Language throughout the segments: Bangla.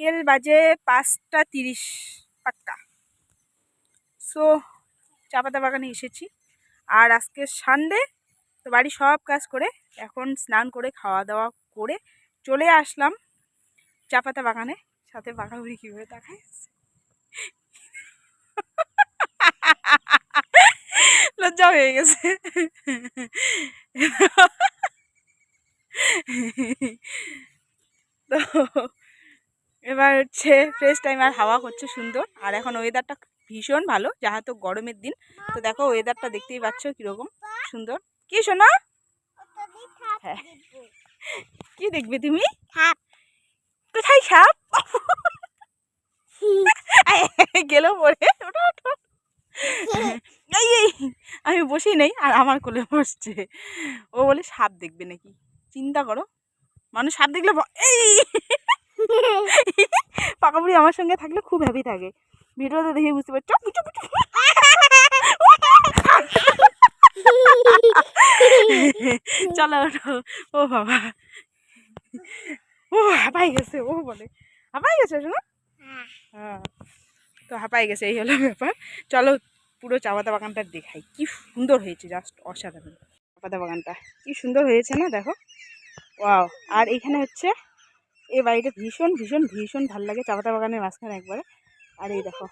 বিকেল বাজে পাঁচটা তিরিশ পাক্কা। সো চা পাতা বাগানে এসেছি। আর আজকে সানডে তো বাড়ি সব কাজ করে এখন স্নান করে, খাওয়া দাওয়া করে চলে আসলাম চা পাতা বাগানে। সাথে বাঘাবুড়ি কীভাবে দেখায়? লজ্জা হয়ে গেছে। তো হচ্ছে ফ্রেশ টাইম আর হাওয়া করছে সুন্দর। আর এখন ওয়েদারটা ভীষণ ভালো যাহা তো গরমের দিন। তো দেখো ওয়েদারটা দেখতেই পাচ্ছ কীরকম সুন্দর। কি শোনা হ্যাঁ। কি দেখবে তুমি? কোথায় সাপ? গেল পরে। এই এই আমি বসেই নেই আর আমার কোলে বসছে। ও বলে সাপ দেখবে নাকি? চিন্তা করো। মানুষ সাপ দেখলে ভ- এই পাকাবুড়ি আমার সঙ্গে থাকলে খুব হ্যাপি থাকে। ভিডিওতে দেখে বুঝতে পারছ? চলো ও বাবা। ও হাঁপাই গেছে, ও বলে। হাঁপাই গেছে, শোনো? হ্যাঁ। তো হাঁপাই গেছে, এই হলো ব্যাপার। চলো, পুরো চা পাতা বাগানটা দেখাই। কি সুন্দর হয়েছে জাস্ট অসাধারণ। চা পাতা বাগানটা। কি সুন্দর হয়েছে না, দেখো? ওয়াও। আর এইখানে হচ্ছে এই বাড়িটা ভীষণ ভীষণ ভীষণ ভালো লাগে চা পাতা বাগানের মাঝখানে একবারে। আর এই দেখো,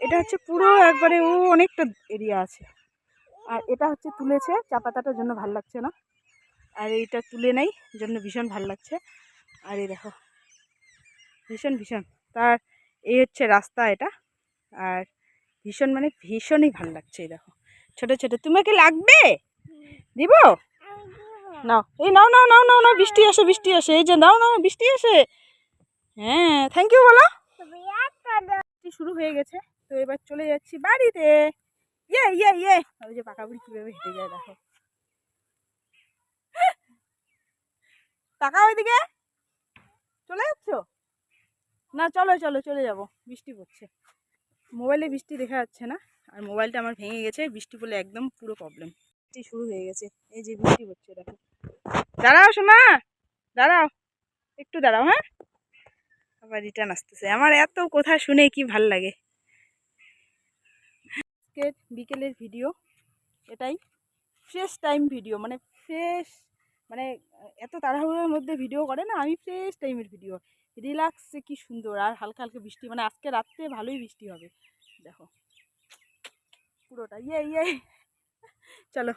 এটা হচ্ছে পুরো একবারে, ও অনেকটা এরিয়া আছে। আর এটা হচ্ছে তুলেছে চা পাতাটার জন্য ভালো লাগছে না। আর এইটা তুলে নেই, জন্য ভীষণ ভালো লাগছে। আর এই দেখো, ভীষণ ভীষণ। তার এই হচ্ছে রাস্তা এটা। আর ভীষণ মানে ভীষণই ভালো লাগছে, এই দেখো। ছোট ছোট, তোমাকে লাগবে? দিব? নাও এই নাও নাও নাও নাও নাও, বৃষ্টি আসে বৃষ্টি আসে। এই যে নাও নাও বৃষ্টি আসে। হ্যাঁ থ্যাংক ইউ বলো। বৃষ্টি শুরু হয়ে গেছে, তো এবার চলে যাচ্ছি বাড়িতে। ইয়ে ইয়ে ইয়ে। ওই যে পাকা বুড়ি কীভাবে হেঁটে যায়, দেখো। টাকা ওইদিকে চলে যাচ্ছ? না, চলো চলো, চলে যাব। বৃষ্টি পড়ছে। মোবাইলে বৃষ্টি দেখা যাচ্ছে না। আর মোবাইলটা আমার ভেঙে গেছে। বৃষ্টি পড়লে একদম পুরো প্রবলেম বৃষ্টি শুরু হয়ে গেছে। এই যে বৃষ্টি পড়ছে, দেখো। দাঁড়াও শোনা দাঁড়াও। একটু দাঁড়াও হ্যাঁ? আবার রিটার্ন আসতেছে। আমার এত কথা শুনে কি ভালো লাগে? আজকের বিকেলের ভিডিও এটাই। ফ্রেশ টাইম ভিডিও মানে ফ্রেশ মানে এত তাড়াহুড়োর মধ্যে ভিডিও করে না, আমি ফ্রেশ টাইমের ভিডিও রিল্যাক্সে কি সুন্দর, আর হালকা হালকা বৃষ্টি মানে আজকে রাত্রে ভালোই বৃষ্টি হবে। দেখো। পুরোটা ইয়ে ইয়ে। চলো।